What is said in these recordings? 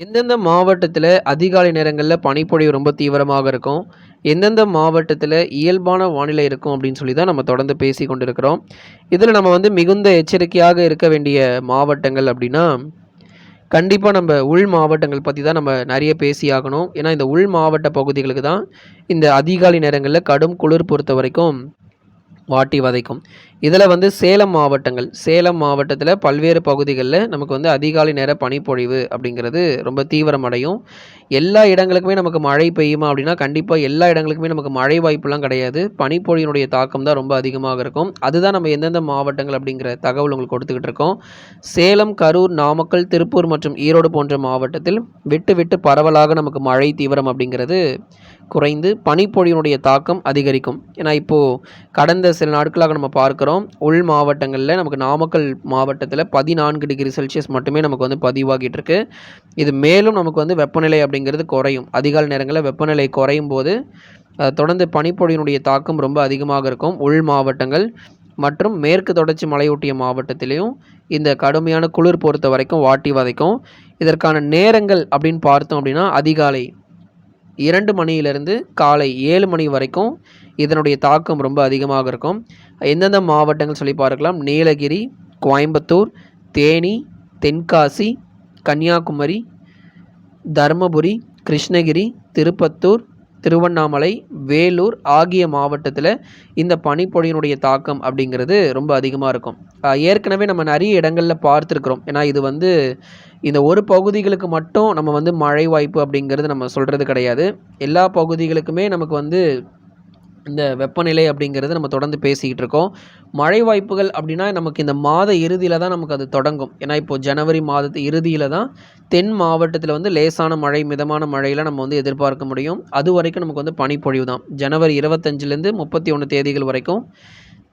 எந்தெந்த மாவட்டத்தில் அதிகாலை நேரங்களில் பனிப்பொழிவு ரொம்ப தீவிரமாக இருக்கும்? எந்தெந்த மாவட்டத்தில் இயல்பான வானிலை இருக்கும் அப்படின்னு சொல்லி தான் நம்ம தொடர்ந்து பேசி கொண்டிருக்கிறோம். இதில் நம்ம வந்து மிகுந்த எச்சரிக்கையாக இருக்க வேண்டிய மாவட்டங்கள் அப்படின்னா, கண்டிப்பாக நம்ம உள் மாவட்டங்கள் பற்றி தான் நம்ம நிறைய பேசியாகணும். ஏன்னா இந்த உள் மாவட்ட பகுதிகளுக்கு தான் இந்த அதிகாலை நேரங்களில் கடும் குளிர் பொறுத்த வரைக்கும் வாட்டி வதைக்கும். இதில் வந்து சேலம் மாவட்டங்கள், சேலம் மாவட்டத்தில் பல்வேறு பகுதிகளில் நமக்கு வந்து அதிகாலை நேர பனிப்பொழிவு அப்படிங்கிறது ரொம்ப தீவிரமடையும். எல்லா இடங்களுக்குமே நமக்கு மழை பெய்யுமா அப்படின்னா, கண்டிப்பாக எல்லா இடங்களுக்குமே நமக்கு மழை வாய்ப்புலாம் கிடையாது. பனிப்பொழியினுடைய தாக்கம் தான் ரொம்ப அதிகமாக இருக்கும். அதுதான் நம்ம எந்தெந்த மாவட்டங்கள் அப்படிங்கிற தகவல் உங்களுக்கு கொடுத்துக்கிட்டு இருக்கோம். சேலம், கரூர், நாமக்கல், திருப்பூர் மற்றும் ஈரோடு போன்ற மாவட்டத்தில் விட்டு விட்டு பரவலாக நமக்கு மழை தீவிரம் அப்படிங்கிறது குறைந்து பனிப்பொழிவினுடைய தாக்கம் அதிகரிக்கும். ஏன்னா இப்போது கடந்த சில நாட்களாக நம்ம பார்க்குறோம் உள் மாவட்டங்களில் நமக்கு நாமக்கல் மாவட்டத்தில் பதினான்கு டிகிரி செல்சியஸ் மட்டுமே நமக்கு வந்து பதிவாகிட்டு இருக்கு. இது மேலும் நமக்கு வந்து வெப்பநிலை அப்படிங்கிறது குறையும். அதிகால நேரங்களில் வெப்பநிலை குறையும் போது தொடர்ந்து பனிப்பொழிவினுடைய தாக்கம் ரொம்ப அதிகமாக இருக்கும். உள் மாவட்டங்கள் மற்றும் மேற்கு தொடர்ச்சி மலையொட்டிய மாவட்டத்திலையும் இந்த கடுமையான குளிர் பொறுத்த வரைக்கும் வாட்டி வதைக்கும். இதற்கான நேரங்கள் அப்படின்னு பார்த்தோம் அப்படின்னா, அதிகாலை இரண்டு மணியிலிருந்து காலை ஏழு மணி வரைக்கும் இதனுடைய தாக்கம் ரொம்ப அதிகமாக இருக்கும். எந்தெந்த மாவட்டங்கள் சொல்லி பார்க்கலாம். நீலகிரி, கோயம்புத்தூர், தேனி, தென்காசி, கன்னியாகுமரி, தர்மபுரி, கிருஷ்ணகிரி, திருப்பத்தூர், திருவண்ணாமலை, வேலூர் ஆகிய மாவட்டத்தில் இந்த பனிப்பொழியினுடைய தாக்கம் அப்படிங்கிறது ரொம்ப அதிகமாக இருக்கும். ஏற்கனவே நம்ம நிறைய இடங்களில் பார்த்துருக்குறோம் ஏன்னா இது வந்து இந்த ஒரு பகுதிகளுக்கு மட்டும் நம்ம வந்து மழை வாய்ப்பு அப்படிங்கிறது நம்ம சொல்கிறது கிடையாது. எல்லா பகுதிகளுக்குமே நமக்கு வந்து இந்த வெப்பநிலை அப்படிங்கிறது நம்ம தொடர்ந்து பேசிக்கிட்டு இருக்கோம். மழை வாய்ப்புகள் அப்படின்னா, நமக்கு இந்த மாத இறுதியில் தான் நமக்கு அது தொடங்கும். ஏன்னா இப்போது ஜனவரி மாதத்து இறுதியில் தான் தென் மாவட்டத்தில் வந்து லேசான மழை, மிதமான மழையில் நம்ம வந்து எதிர்பார்க்க முடியும். அது வரைக்கும் நமக்கு வந்து பனிப்பொழிவு தான். ஜனவரி 25லேருந்து 31 தேதிகள் வரைக்கும்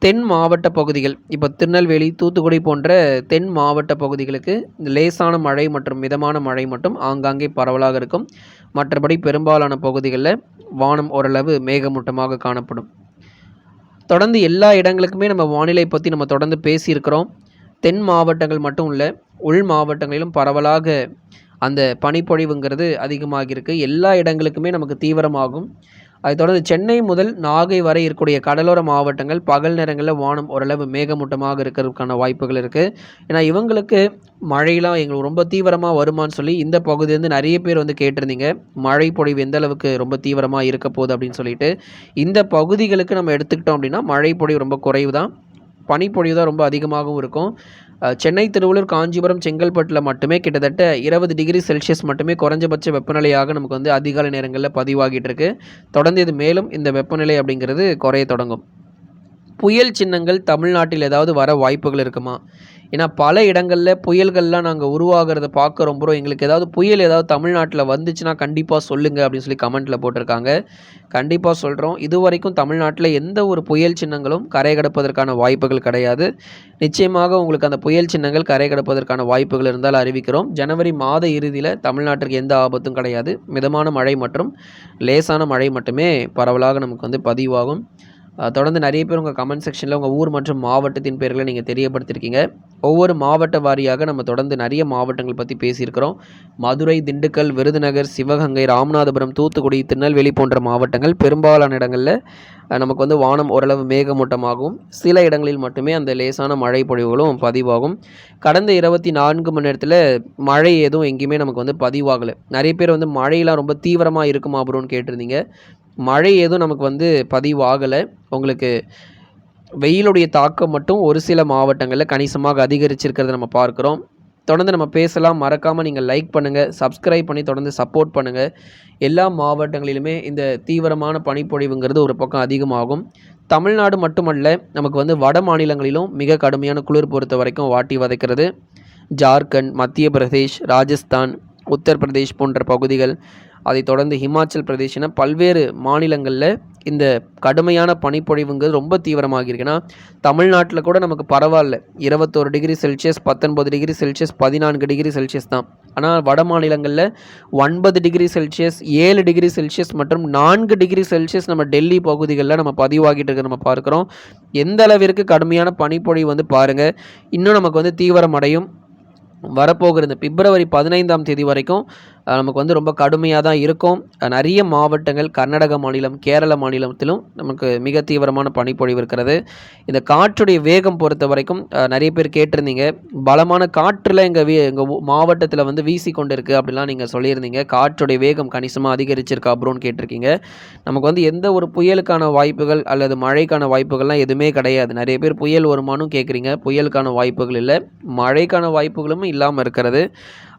தென் மாவட்ட பகுதிகள், இப்போ திருநெல்வேலி, தூத்துக்குடி போன்ற தென் மாவட்ட பகுதிகளுக்கு லேசான மழை மற்றும் மிதமான மழை மட்டும் ஆங்காங்கே பரவலாக இருக்கும். மற்றபடி பெரும்பாலான பகுதிகளில் வானம் ஓரளவு மேகமூட்டமாக காணப்படும். தொடர்ந்து எல்லா இடங்களுக்குமே நம்ம வானிலை பற்றி நம்ம தொடர்ந்து பேசியிருக்கிறோம். தென் மாவட்டங்கள் மட்டும் இல்லை உள் மாவட்டங்களிலும் பரவலாக அந்த பனிப்பொழிவுங்கிறது அதிகமாகியிருக்கு. எல்லா இடங்களுக்குமே நமக்கு தீவிரமாகும். அதை தொடர்ந்து சென்னை முதல் நாகை வரை இருக்கக்கூடிய கடலோர மாவட்டங்கள் பகல் நேரங்களில் வானம் ஓரளவு மேகமூட்டமாக இருக்கிறதுக்கான வாய்ப்புகள் இருக்குது ஏன்னா இவங்களுக்கு மழையெல்லாம் எங்களுக்கு ரொம்ப தீவிரமாக வருமான்னு சொல்லி இந்த பகுதியிலேருந்து நிறைய பேர் வந்து கேட்டிருந்தீங்க. மழை பொழிவு எந்த அளவுக்கு ரொம்ப தீவிரமாக இருக்க போகுது அப்படின்னு சொல்லிட்டு. இந்த பகுதிகளுக்கு நம்ம எடுத்துக்கிட்டோம் அப்படின்னா, மழை பொழிவு ரொம்ப குறைவு தான். பனிப்பொழிவு தான் ரொம்ப அதிகமாகவும் இருக்கும். சென்னை, திருவள்ளூர், காஞ்சிபுரம், செங்கல்பட்டில் மட்டுமே கிட்டத்தட்ட 20 டிகிரி செல்சியஸ் மட்டுமே குறைஞ்சபட்ச வெப்பநிலையாக நமக்கு வந்து அதிகாலை நேரங்களில் பதிவாகிட்டு இருக்கு. தொடர்ந்து இது மேலும் இந்த வெப்பநிலை அப்படிங்கிறது குறைய தொடங்கும். புயல் சின்னங்கள் தமிழ்நாட்டில் ஏதாவது வர வாய்ப்புகள் இருக்குமா? ஏன்னா பல இடங்களில் புயல்கள்லாம் நாங்கள் உருவாகிறத பார்க்குறோம் ப்ரோ. எங்களுக்கு ஏதாவது புயல் ஏதாவது தமிழ்நாட்டில் வந்துச்சுன்னா கண்டிப்பாக சொல்லுங்கள் அப்படின்னு சொல்லி கமெண்ட்டில் போட்டிருக்காங்க. கண்டிப்பாக சொல்கிறோம் இது இதுவரைக்கும் தமிழ்நாட்டில் எந்த ஒரு புயல் சின்னங்களும் கரை கடப்பதற்கான வாய்ப்புகள் கிடையாது. நிச்சயமாக உங்களுக்கு அந்த புயல் சின்னங்கள் கரை கடப்பதற்கான வாய்ப்புகள் இருந்தால் அறிவிக்கிறோம். ஜனவரி மாத இறுதியில் தமிழ்நாட்டிற்கு எந்த ஆபத்தும் கிடையாது. மிதமான மழை மற்றும் லேசான மழை மட்டுமே பரவலாக நமக்கு வந்து பதிவாகும். தொடர்ந்து நிறைய பேர் உங்கள் கமெண்ட் செக்ஷனில் உங்கள் ஊர் மற்றும் மாவட்டத்தின் பேர்களை நீங்கள் தெரியப்படுத்திருக்கீங்க ஒவ்வொரு மாவட்ட வாரியாக நம்ம தொடர்ந்து நிறைய மாவட்டங்கள் பற்றி பேசியிருக்கிறோம். மதுரை, திண்டுக்கல், விருதுநகர், சிவகங்கை, ராமநாதபுரம், தூத்துக்குடி, திருநெல்வேலி போன்ற மாவட்டங்கள் பெரும்பாலான இடங்களில் நமக்கு வந்து வானம் ஓரளவு மேகமூட்டமாகவும், சில இடங்களில் மட்டுமே அந்த லேசான மழை பொழிவுகளும் பதிவாகும். கடந்த 24 மணி நேரத்தில் மழை எதுவும் எங்கேயுமே நமக்கு வந்து பதிவாகலை நிறைய பேர் வந்து மழையெல்லாம் ரொம்ப தீவிரமாக இருக்குமா ப்ரோன்னு கேட்டிருந்தீங்க. மழை எதுவும் நமக்கு வந்து பதிவாகலை உங்களுக்கு வெயிலுடைய தாக்கம் மட்டும் ஒரு சில மாவட்டங்களில் கணிசமாக அதிகரிச்சிருக்கிறத நம்ம பார்க்குறோம் தொடர்ந்து நம்ம பேசலாம். மறக்காமல் நீங்கள் லைக் பண்ணுங்கள் சப்ஸ்கிரைப் பண்ணி தொடர்ந்து சப்போர்ட் பண்ணுங்கள் எல்லா மாவட்டங்களிலுமே இந்த தீவிரமான பனிப்பொழிவுங்கிறது ஒரு பக்கம் அதிகமாகும். தமிழ்நாடு மட்டுமல்ல, நமக்கு வந்து வட மாநிலங்களிலும் மிக கடுமையான குளிர் பொறுத்த வரைக்கும் வாட்டி வதைக்கிறது. ஜார்க்கண்ட், மத்திய பிரதேஷ், ராஜஸ்தான், உத்தரப்பிரதேஷ் போன்ற பகுதிகள், அதைத் தொடர்ந்து ஹிமாச்சல் பிரதேஷ் பல்வேறு மாநிலங்களில் இந்த கடுமையான பனிப்பொழிவுங்கிறது ரொம்ப தீவிரமாக இருக்குன்னா தமிழ்நாட்டில் கூட நமக்கு பரவாயில்ல இருபத்தோரு degree Celsius, 19 degree Celsius, 14 degree Celsius தான். ஆனால் வட மாநிலங்களில் ஒன்பது டிகிரி செல்சியஸ், ஏழு டிகிரி செல்சியஸ் மற்றும் நான்கு டிகிரி செல்சியஸ் நம்ம டெல்லி பகுதிகளில் நம்ம பதிவாகிட்டு இருக்க நம்ம பார்க்குறோம் எந்த அளவிற்கு கடுமையான பனிப்பொழிவு வந்து பாருங்கள் இன்னும் நமக்கு வந்து தீவிரமடையும். வரப்போகிற இந்த பிப்ரவரி 15ஆம் தேதி வரைக்கும் நமக்கு வந்து ரொம்ப கடுமையாக தான் இருக்கும். நிறைய மாவட்டங்கள் கர்நாடக மாநிலம் கேரள மாநிலத்திலும் நமக்கு மிக தீவிரமான பனிப்பொழிவு இருக்கிறது. இந்த காற்றுடைய வேகம் பொறுத்த வரைக்கும் நிறைய பேர் கேட்டிருந்தீங்க. பலமான காற்றில் எங்கள் வீ எங்கள் மாவட்டத்தில் வந்து வீசி கொண்டு இருக்குது அப்படிலாம் நீங்கள் சொல்லியிருந்தீங்க. காற்றுடைய வேகம் கணிசமாக அதிகரிச்சிருக்கா அப்படின்னு கேட்டிருக்கீங்க. நமக்கு வந்து எந்த ஒரு புயலுக்கான வாய்ப்புகள் அல்லது மழைக்கான வாய்ப்புகள்லாம் எதுவுமே கிடையாது. நிறைய பேர் புயல் வருமானும் கேட்குறீங்க. புயலுக்கான வாய்ப்புகள் இல்லை. மழைக்கான வாய்ப்புகளும் இல்லாமல் இருக்கிறது.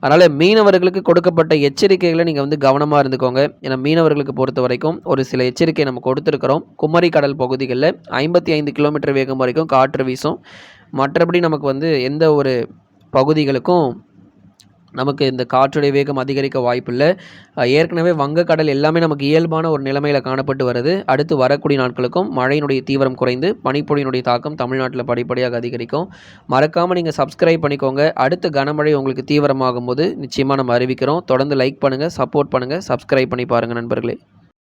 அதனால் மீனவர்களுக்கு கொடுக்கப்பட்ட எச்சரிக்கைகளை நீங்கள் வந்து கவனமாக இருந்துக்கோங்க. ஏன்னா மீனவர்களுக்கு பொறுத்த வரைக்கும் ஒரு சில எச்சரிக்கை நம்ம கொடுத்துருக்குறோம். குமரி கடல் பகுதிகளில் ஐம்பத்தி ஐந்து கிலோமீட்டர் வேகம் வரைக்கும் காற்று வீசும். மற்றபடி நமக்கு வந்து எந்த ஒரு பகுதிகளுக்கும் நமக்கு இந்த காற்றுடைய வேகம் அதிகரிக்க வாய்ப்பில்லை. ஏற்கனவே வங்கக்கடல் எல்லாமே நமக்கு இயல்பான ஒரு நிலைமையில் காணப்பட்டு வருது. அடுத்து வரக்கூடிய நாட்களுக்கும் மழையினுடைய தீவிரம் குறைந்து பனிப்பொழியினுடைய தாக்கம் தமிழ்நாட்டில் படிப்படியாக அதிகரிக்கும். மறக்காமல் நீங்கள் சப்ஸ்கிரைப் பண்ணிக்கோங்க. அடுத்த கனமழை உங்களுக்கு தீவிரமாகும் போது நிச்சயமாக நம்ம அறிவிக்கிறோம். தொடர்ந்து லைக் பண்ணுங்கள் சப்போர்ட் பண்ணுங்கள் சப்ஸ்கிரைப் பண்ணி பாருங்கள் நண்பர்களே.